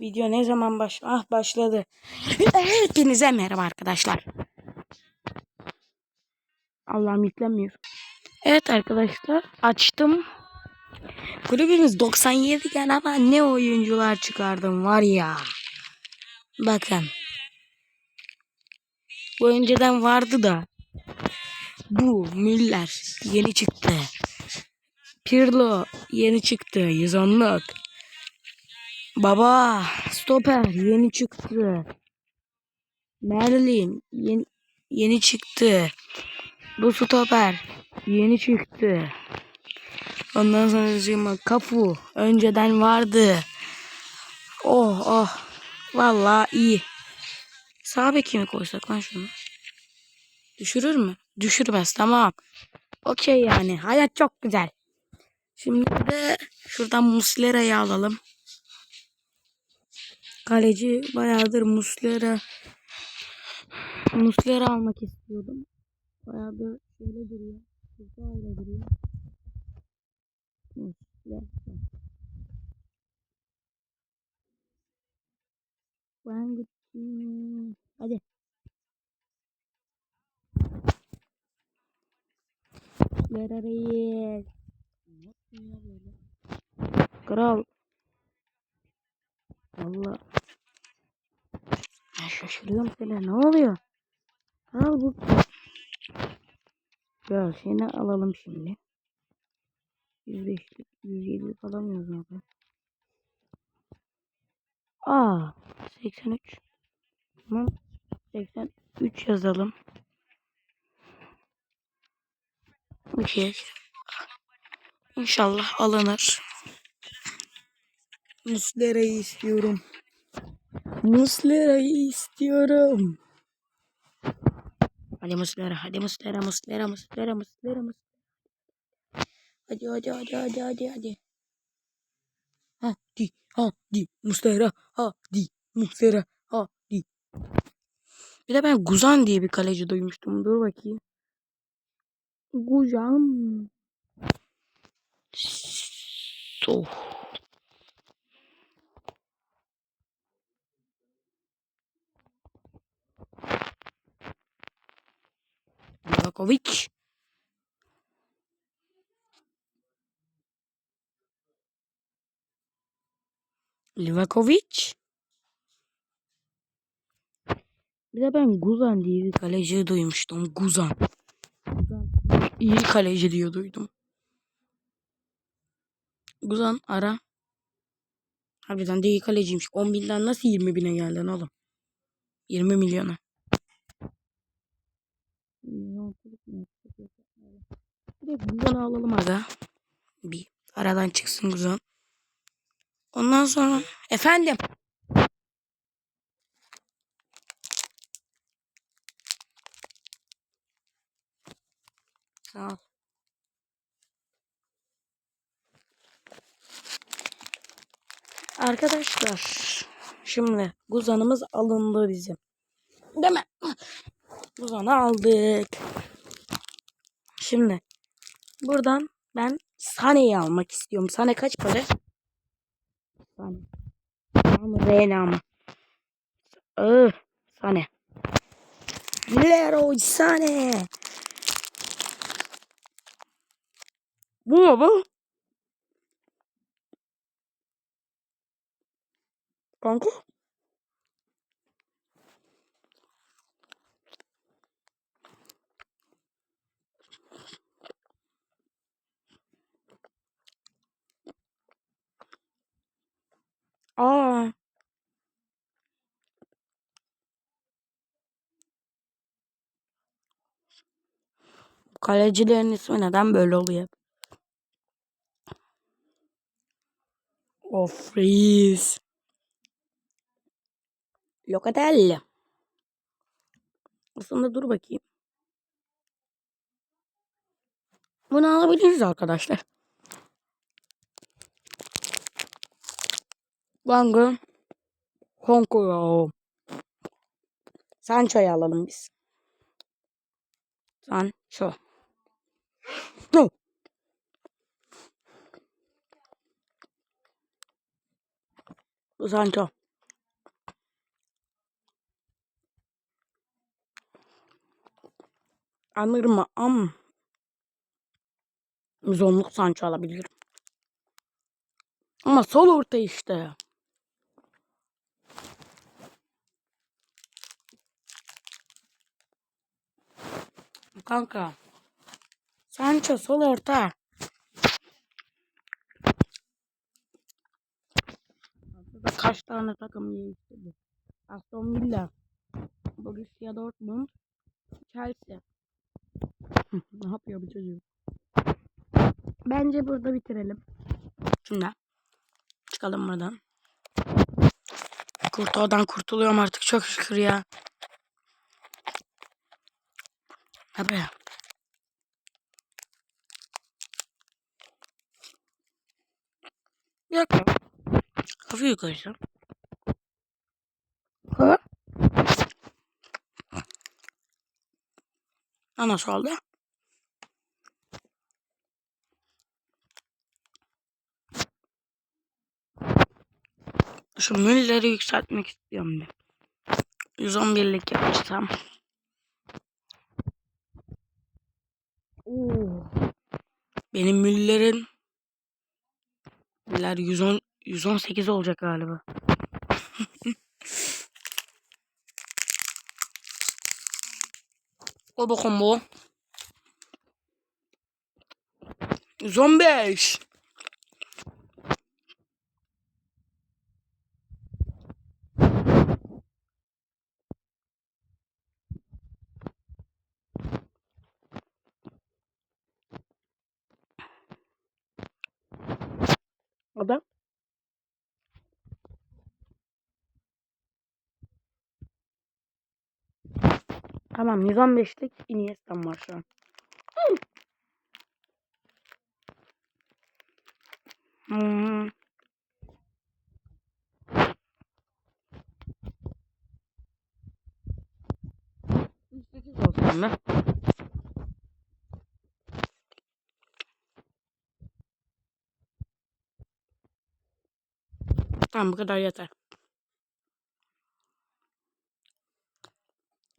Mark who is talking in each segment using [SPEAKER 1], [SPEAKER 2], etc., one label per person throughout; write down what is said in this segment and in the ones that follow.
[SPEAKER 1] Video ne zaman baş ah başladı. Hepinize merhaba arkadaşlar. Allah'ım yüklemiyor. Evet arkadaşlar açtım. Kulübümüz 97 iken ama ne oyuncular çıkardım var ya. Bakın. Bu önceden vardı da. Bu Müller yeni çıktı. Pirlo yeni çıktı 110'luk. Baba stoper yeni çıktı. Merlin yeni, yeni çıktı. Bu stoper yeni çıktı. Ondan sonra Kafu önceden vardı. Oh oh. Vallahi iyi. Sağ beki mi koysak lan şunu? Düşürür mü? Düşürmez tamam. Okey yani. Hayat çok güzel. Şimdi de şuradan Muslera'yı alalım. Kaleci bayağıdır Muslera Muslera almak istiyordum. Bayağıdır şöyle duruyor. Şurada öyle duruyor. Muslera. Ben gittim. Hadi. Muslera reis. Kral. Allah. Ben şaşırıyorum sana. Ne oluyor? Al bu. Ya seni alalım şimdi. 105'lik, 107'lik alamıyoruz be? Aa, 83. Tamam. 83 yazalım. Okey. İnşallah alınır. Muslera'yı istiyorum. Muslera'yı istiyorum. Hadi Muslera, hadi Muslera, Muslera, Muslera, Muslera, Muslera. Hadi hadi hadi hadi hadi hadi. Hadi hadi Muslera, hadi Muslera, hadi. Bir de ben Guzan diye bir kaleci duymuştum. Dur bakayım. Guzan. So. Livakovic. Livakovic. Bir de ben Guzan diye bir kaleci duymuştum. Guzan. Guzan. İyi kaleci diye duydum. Guzan ara. Harbiden de iyi kaleciymiş. 10 binden nasıl 20 bine geldin oğlum? 20 milyona. De Guzan'ı alalım aga. Bir aradan çıksın Guzan. Ondan sonra efendim. Sağ ol. Arkadaşlar şimdi Guzan'ımız alındı bizim. Değil mi? Guzan'ı aldık. Şimdi buradan ben Sane'yi almak istiyorum. Sane kaç para? Sane. Ama Reyna mı? Iı, Sane. Leroy Sane. Bu mu bu? Kanka. Aa. Kalecilerin ismi neden böyle oluyor? Of reis. Locatelli. Aslında dur bakayım. Bunu alabiliriz arkadaşlar. Langı Honko'yu Sancho'yu alalım biz. Sancho. No. Bu Sancho. Anlarım mı? Zonluk Sancho alabilirim. Ama sol orta işte. Kanka. Sancho sol orta. Aslında Kaç tane takım değiştirdi? Aston Villa, Borussia Dortmund, Chelsea. Ne yapıyor bu çocuk? Bence burada bitirelim. Şimdi çıkalım buradan. Kurtuldan kurtuluyorum artık çok şükür ya. Abi. Bir dakika. Hafif yukarı. Ha? Nasıl oldu? Şu Müller'i yükseltmek istiyorum bir. 111'lik yapacağım. Benim Müller'in Müller 110 118 olacak galiba. O bakın bu. 115. Adam. Tamam 115'lik Iniesta'm var şu an. Hmm. Olsun be. Tamam bu kadar yeter.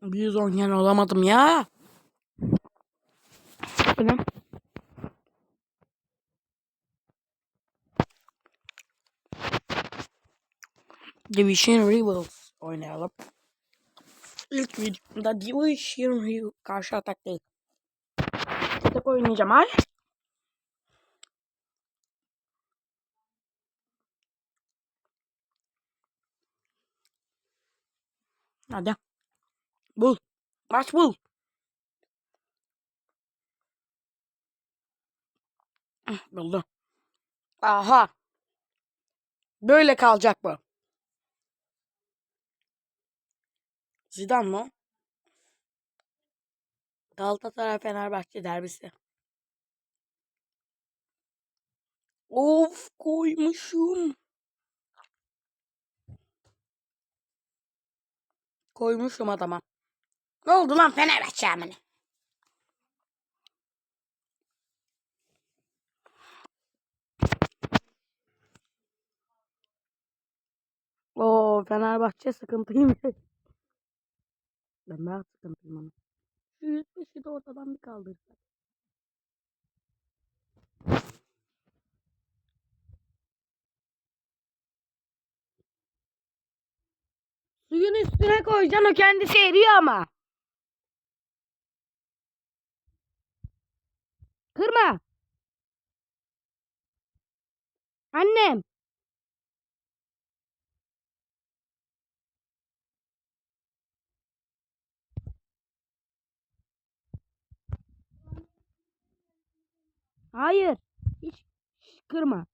[SPEAKER 1] 110 yen olamadım ya. Ne? Division Rivals oynayalım. İlk videomda Division Rivals karşı atak değil. Atak oynayacağım ay. Hadi. Bul. Maç bul. Hı, Buldu. Aha. Böyle kalacak bu. Zidane mı? Galatasaray Fenerbahçe derbisi. Of koymuşum. Koymuşum adama. Ne oldu lan Fenerbahçe amına? Oo Fenerbahçe sıkıntıymış. Ben daha sıkıntıyım ama. Şu 105'i de ortadan bir kaldırsak. Suyun üstüne koyacaksın o kendisi eriyor ama. Kırma. Annem. Hayır. Hiç kırma.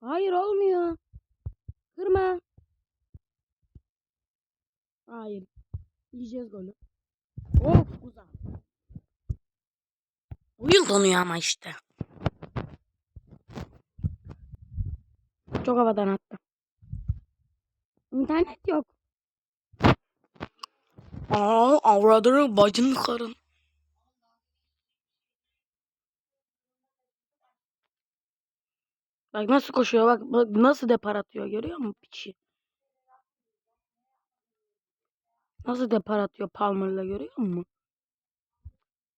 [SPEAKER 1] Hayır olmuyor. Kırma. Hayır. Yiyeceğiz golü. Of güzel. Oyun donuyor ama işte. Çok havadan attı. İnternet yok. Aa, avradını bacını karın. Bak nasıl koşuyor bak, bak nasıl depar atıyor görüyor musun piçi? Nasıl depar atıyor Palmer'la görüyor musun?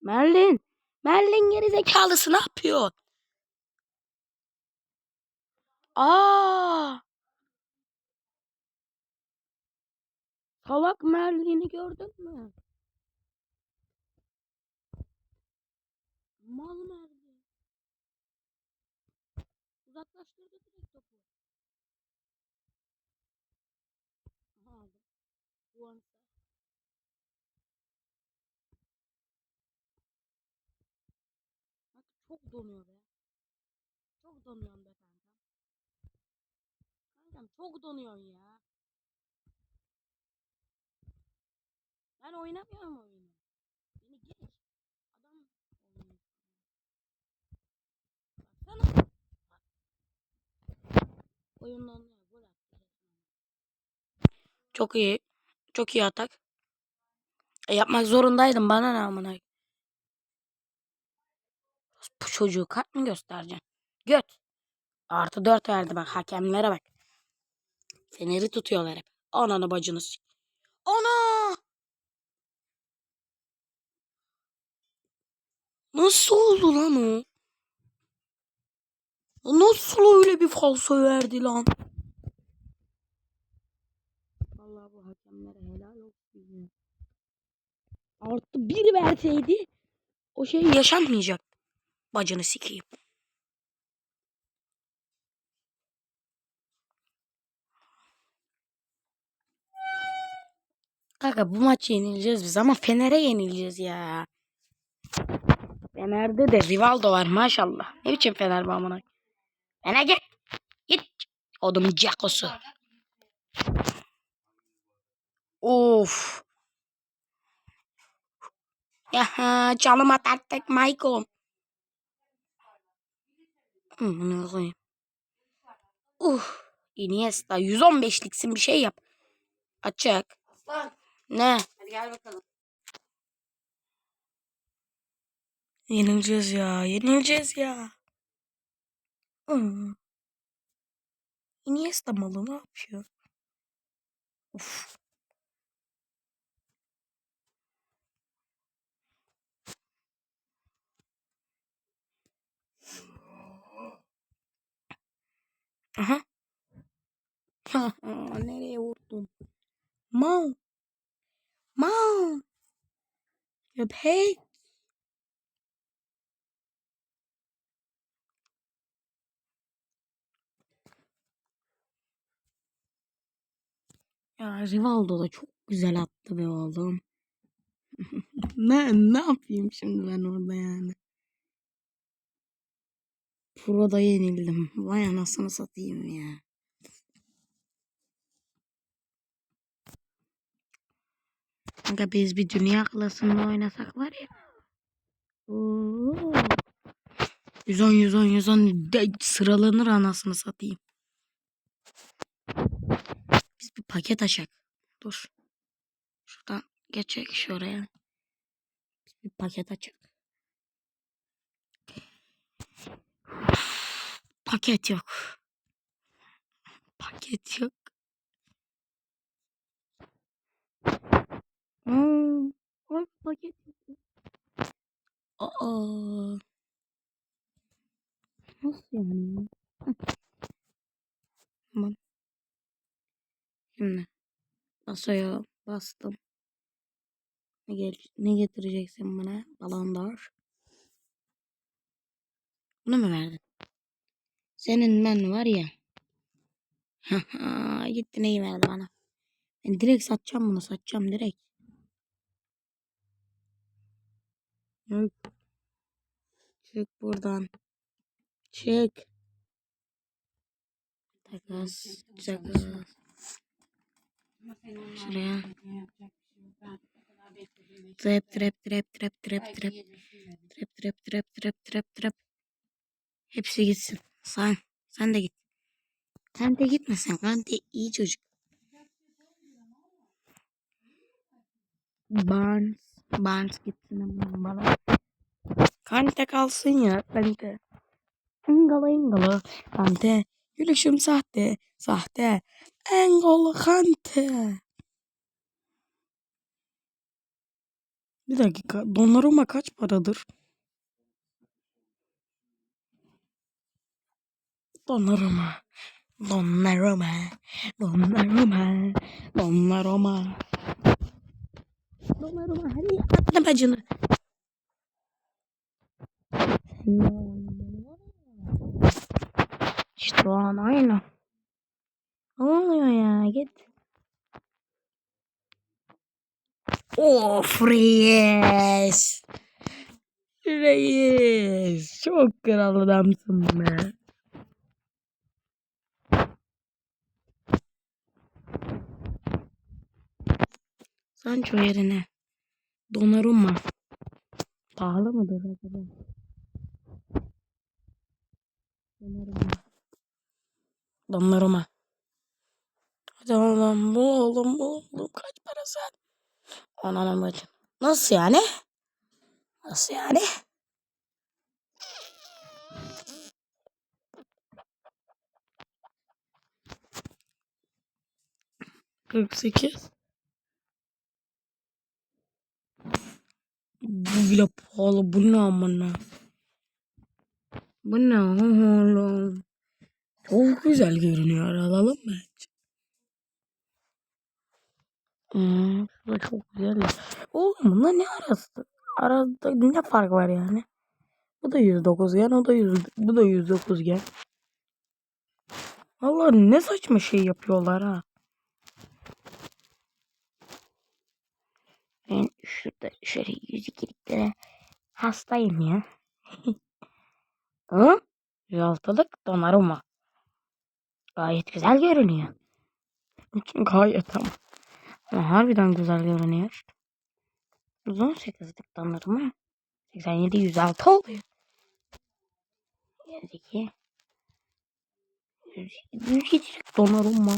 [SPEAKER 1] Merlin. Merlin geri zekalısı ne yapıyor? Aa! Salak Merlin'i gördün mü? Mal Merlin. Uzaklaştırdı direkt topu. Aha aldım. Bu an Bak çok donuyor be. Çok donuyorsun be kankam. Kankam çok donuyorsun ya. Ben oynamıyorum oyunu. Beni geç. Adam oynuyor. Baksana. Bak. Oyun donuyor. Attı. Çok iyi. Çok iyi atak. E, yapmak zorundaydım. Bana ne amına. Bu çocuğu kart mı göstereceksin? Göt. Artı dört verdi bak. Hakemlere bak. Feneri tutuyorlar hep. Ananı bacını sik. Ana! Nasıl oldu lan o? Nasıl öyle bir falso verdi lan? Vallahi bu hakemlere helal olsun. Artı bir verseydi o şey yaşanmayacak. Bacını sikeyim. Kanka bu maçı yenileceğiz biz ama Fener'e yenileceğiz ya. Fener'de de Rivaldo var maşallah. Ne biçim Fener bu amına? Fener git. Git. Odumun cakosu. Of. Ya çalım atardık Maicon. Bunu koyayım. Uh. Iniesta 115'liksin bir şey yap. Açık.
[SPEAKER 2] Aslan
[SPEAKER 1] Ne?
[SPEAKER 2] hadi gel bakalım.
[SPEAKER 1] Yenileceğiz ya. Yenileceğiz ya. Hmm. Iniesta malı ne yapıyor? Of. Aha. Nereye vurdun? Mal. Mal. Köpek. Ya Rivaldo da çok güzel attı be oğlum. ne ne yapayım şimdi ben orada yani? Pro'da yenildim. Vay anasını satayım ya. Kanka biz bir dünya klasında oynasak var ya. Oo. 110 110 110 de sıralanır anasını satayım. Biz bir paket açak. Dur. Şuradan geçecek şuraya. Biz bir paket açak. Paket yok. Paket yok. Hmm. Ay paket yok. Aa. Nasıl yani? Tamam. Şimdi masaya bastım. Ne, gel ne getireceksin bana? Balon d'Or. Bunu mu verdin? Senin ben var ya. Gitti neyi verdi bana. Ben direkt satacağım bunu satacağım direkt. Yok. Çık buradan. Çık. Takas. Takas. Şuraya. Trap trap trap trap trap trap. Trap trap trap trap trap trap. Hepsi gitsin. Sen. Sen de git. Sen de gitmesin. Kante iyi çocuk. Barnes. Barnes gitsin ama bana. Kante kalsın ya. Kante. Engala engala. Kante. Gülüşüm sahte. Sahte. Engala kante. Bir dakika. Donnarumma kaç paradır? Donnarumma. Donnarumma. Donnarumma. Donnarumma. Donnarumma hadi atla bacını. İşte o an aynı. Ne oluyor ya git. Of reis. Reis. Çok kral adamsın be. Sancho yerine. Donnarumma. Pahalı mıdır acaba? Donnarumma. Donnarumma. Hadi oğlum bu oğlum bu oğlum kaç para sen? Ananın bacım. Nasıl yani? Nasıl yani? Kırk sekiz. Bu bile pahalı. Bu ne amına? Bu ne oğlum? Çok güzel görünüyor. Alalım mı? Hmm, çok güzel. Oğlum bunlar ne arası? Arada ne fark var yani? Bu da 109 gen, o da 100, bu da 109 gen. Allah ne saçma şey yapıyorlar ha. Ben şurada şöyle 102'liklere hastayım ya. Hı? 106'lık Donnarumma. Gayet güzel görünüyor. Gayet ama. Ama harbiden güzel görünüyor. 118'lik Donnarumma. 87 106 oluyor. 102 107'lik Donnarumma.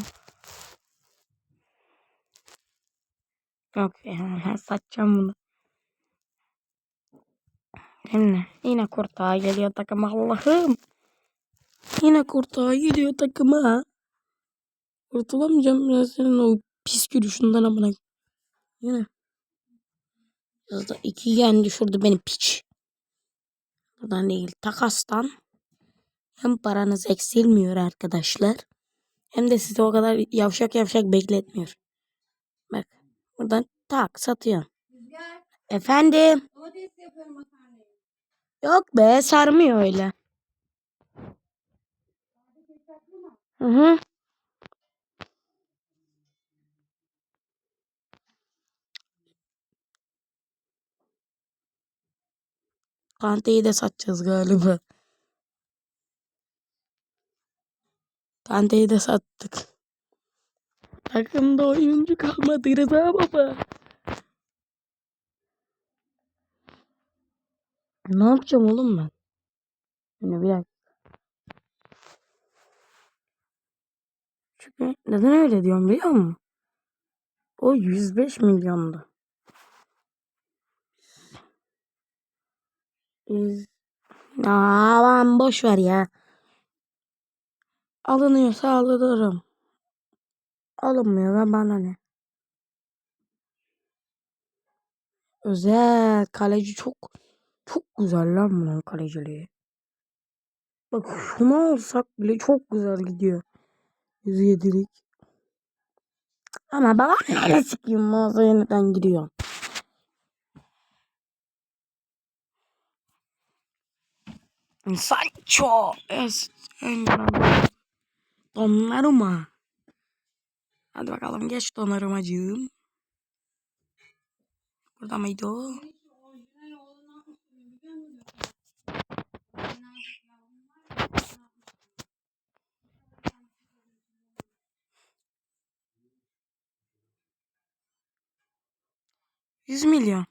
[SPEAKER 1] Yok ya satacağım bunu. Şimdi yine kurtağa geliyor takıma Allah'ım. Yine kurtağa geliyor takıma. Kurtulamayacağım ben senin o pis gülüşünden amına. Yine. Biraz da iki yen düşürdü benim piç. Buradan değil takastan. Hem paranız eksilmiyor arkadaşlar. Hem de sizi o kadar yavşak yavşak bekletmiyor. Bak buradan tak satıyor. Efendim. Yok be sarmıyor öyle. Hı hı. Kanteyi de satacağız galiba. Kanteyi de sattık. Takımda oyuncu kalmadı Rıza baba. Ne yapacağım oğlum ben? Şimdi bir dakika. Çünkü neden öyle diyorum biliyor musun? O 105 milyondu. Yüz... Aman boş ver ya. Alınıyorsa alırım. Alınmıyor da bana ne? Özel kaleci çok çok güzel lan bunun kaleciliği. Bak şunu alsak bile çok güzel gidiyor. 107'lik. Ama baba ne sikiyim mağazaya neden gidiyor? Sancho. Es. Donnarumma. Hadi bakalım geç Donnarummacığım. Burada mıydı o? Yüz milyon.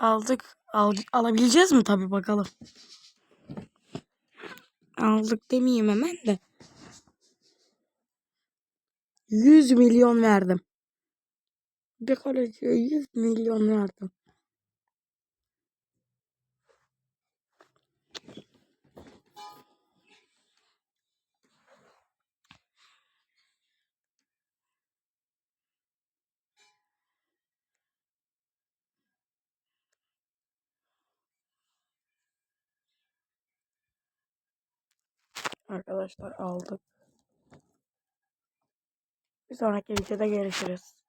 [SPEAKER 1] Aldık. Al, alabileceğiz mi tabii bakalım. Aldık demeyeyim hemen de. 100 milyon verdim. Bir kaleciye 100 milyon verdim. Arkadaşlar aldık. Bir sonraki videoda görüşürüz.